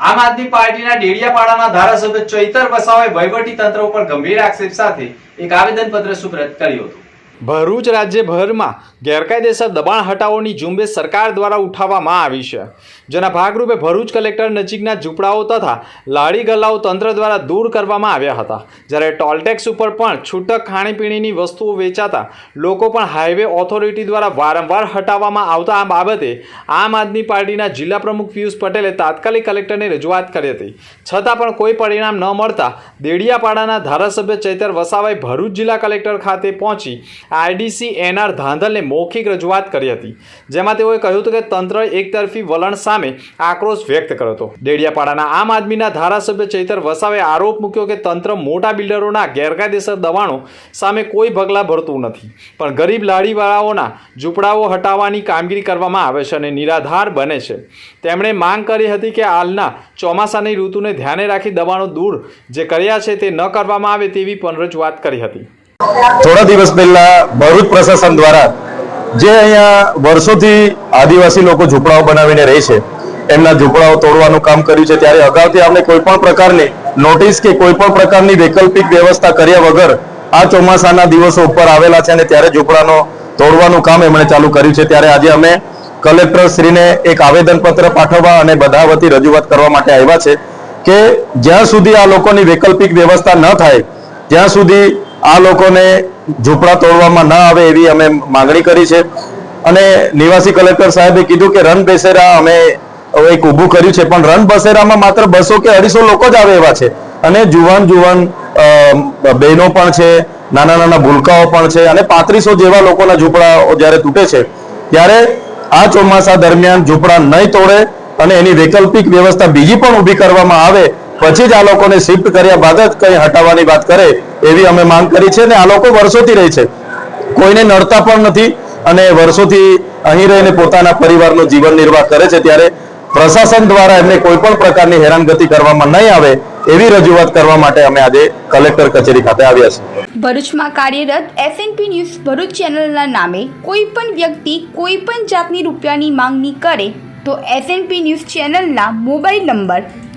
આમ આદમી પાર્ટીના ડેડિયાપાડાના ધારાસભ્ય ચૈતર વસાવાએ વહીવટી તંત્ર ઉપર ગંભીર આક્ષેપ સાથે એક આવેદનપત્ર સુપ્રત કર્યું હતું. ભરૂચ રાજ્યભરમાં ગેરકાયદેસર દબાણ હટાવોની ઝુંબેશ સરકાર દ્વારા ઉઠાવવામાં આવી છે. જેના ભાગરૂપે ભરૂચ કલેક્ટર નજીકના ઝૂંપડાઓ તથા લાડી ગલ્લાઓ તંત્ર દ્વારા દૂર કરવામાં આવ્યા હતા. જ્યારે ટોલટેક્સ ઉપર પણ છૂટક ખાણીપીણીની વસ્તુઓ વેચાતા લોકો પણ હાઈવે ઓથોરિટી દ્વારા વારંવાર હટાવવામાં આવતા આ બાબતે આમ આદમી પાર્ટીના જિલ્લા પ્રમુખ પિયુષ પટેલે તાત્કાલિક કલેક્ટરને રજૂઆત કરી હતી. છતાં પણ કોઈ પરિણામ ન મળતા દેડિયાપાડાના ધારાસભ્ય ચૈતર વસાવાએ ભરૂચ જિલ્લા કલેક્ટર ખાતે પહોંચી આઈડીસી એનઆર ધાંધલને મૌખિક રજૂઆત કરી હતી, જેમાં તેઓએ કહ્યું હતું કે તંત્ર એકતરફી વલણ સામે આક્રોશ વ્યક્ત કર્યો હતો. ડેડિયાપાડાના આમ આદમીના ધારાસભ્ય ચૈતર વસાવે આરોપ મૂક્યો કે તંત્ર મોટા બિલ્ડરોના ગેરકાયદેસર દબાણો સામે કોઈ પગલાં ભરતું નથી, પણ ગરીબ લાડીવાળાઓના ઝૂંપડાઓ હટાવવાની કામગીરી કરવામાં આવે છે અને નિરાધાર બને છે. તેમણે માંગ કરી હતી કે હાલના ચોમાસાની ઋતુને ધ્યાને રાખી દબાણો દૂર જે કર્યા છે તે ન કરવામાં આવે તેવી પણ રજૂઆત કરી હતી. થોડા દિવસ પહેલા ભરૂચ પ્રશાસન દ્વારા જે અહીંયા વર્ષોથી આદિવાસી લોકો ઝૂંપડાઓ બનાવીને રહે છે, એમના ઝૂંપડાઓ તોડવાનું કામ કર્યું છે, ત્યારે અગાઉથી આપણે કોઈ પણ પ્રકારની નોટિસ કે કોઈ પણ પ્રકારની વૈકલ્પિક વ્યવસ્થા કર્યા વગર આ ચોમાસાના દિવસો ઉપર આવેલા છે અને ત્યારે ઝૂંપડાનો તોડવાનું કામ એમણે ચાલુ કર્યું છે. ત્યારે આજે અમે કલેક્ટર શ્રીને એક આવેદનપત્ર પાઠવવા અને બધા વતી રજૂઆત કરવા માટે આવ્યા છે કે જ્યાં સુધી આ લોકોની વૈકલ્પિક વ્યવસ્થા ન થાય, ત્યાં સુધી આ લોકોને ઝૂંપડા તોડવામાં ન આવે એવી અમે માંગણી કરી છે. અને નિવાસી કલેક્ટર સાહેબે કીધું કે રન બેસેરા અમે એક ઊભું કર્યું છે, પણ રન બસેરામાં માત્ર બસો કે અઢીસો લોકો જ આવે એવા છે. અને જુવાન જુવાન બહેનો પણ છે, નાના નાના ભૂલકાઓ પણ છે અને પાંત્રીસો જેવા લોકોના ઝૂંપડાઓ જ્યારે તૂટે છે, ત્યારે આ ચોમાસા દરમિયાન ઝૂંપડા નહીં તોડે અને એની વૈકલ્પિક વ્યવસ્થા બીજી પણ ઊભી કરવામાં આવે, પછી જ આ લોકોને શિફ્ટ કર્યા બાદ જ કંઈ હટાવવાની વાત કરે એવી અમે માંગ કરી છે અને આ લોકો વર્ષોથી રહે છે. કોઈને નડતા પણ નથી અને વર્ષોથી અહીં રહીને પોતાના પરિવારનો જીવન નિર્વાહ કરે છે ત્યારે પ્રશાસન દ્વારા એમને કોઈ પણ પ્રકારની હેરાનગતિ કરવામાં નહીં આવે એવી રજૂઆત કરવા માટે અમે આજે કલેક્ટર કચેરી ખાતે આવ્યા છીએ. ભરૂચમાં કાર્યરત એસએનપી ન્યૂઝ ભરૂચ ચેનલના નામે કોઈ પણ વ્યક્તિ કોઈ પણ જાતની રૂપિયાની માંગણી કરે તો એસએનપી ન્યૂઝ ચેનલના મોબાઈલ નંબર